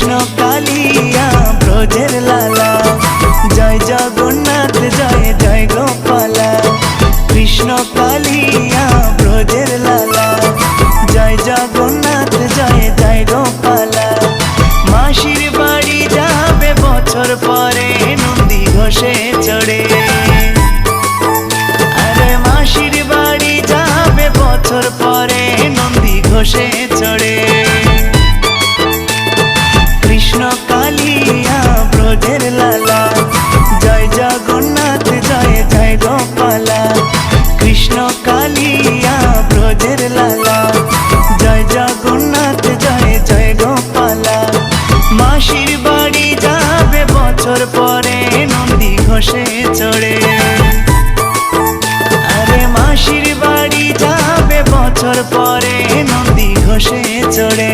কৃষ্ণ কালিয়া ব্রজের লালা। জয় জগন্নাথ, জয় জয় গোপালা। কৃষ্ণ কালিয়া ব্রজের লালা। জয় জগন্নাথ, জয় জয় গোপালা। মাসির বাড়ি যাবে বছর পরে, নন্দী ঘোষে মাসির বাড়ি যাবে বছর পরে, নন্দী ঘষে চড়ে। আরে মাসির বাড়ি যাবে বছর পরে, নন্দী ঘষে চড়ে।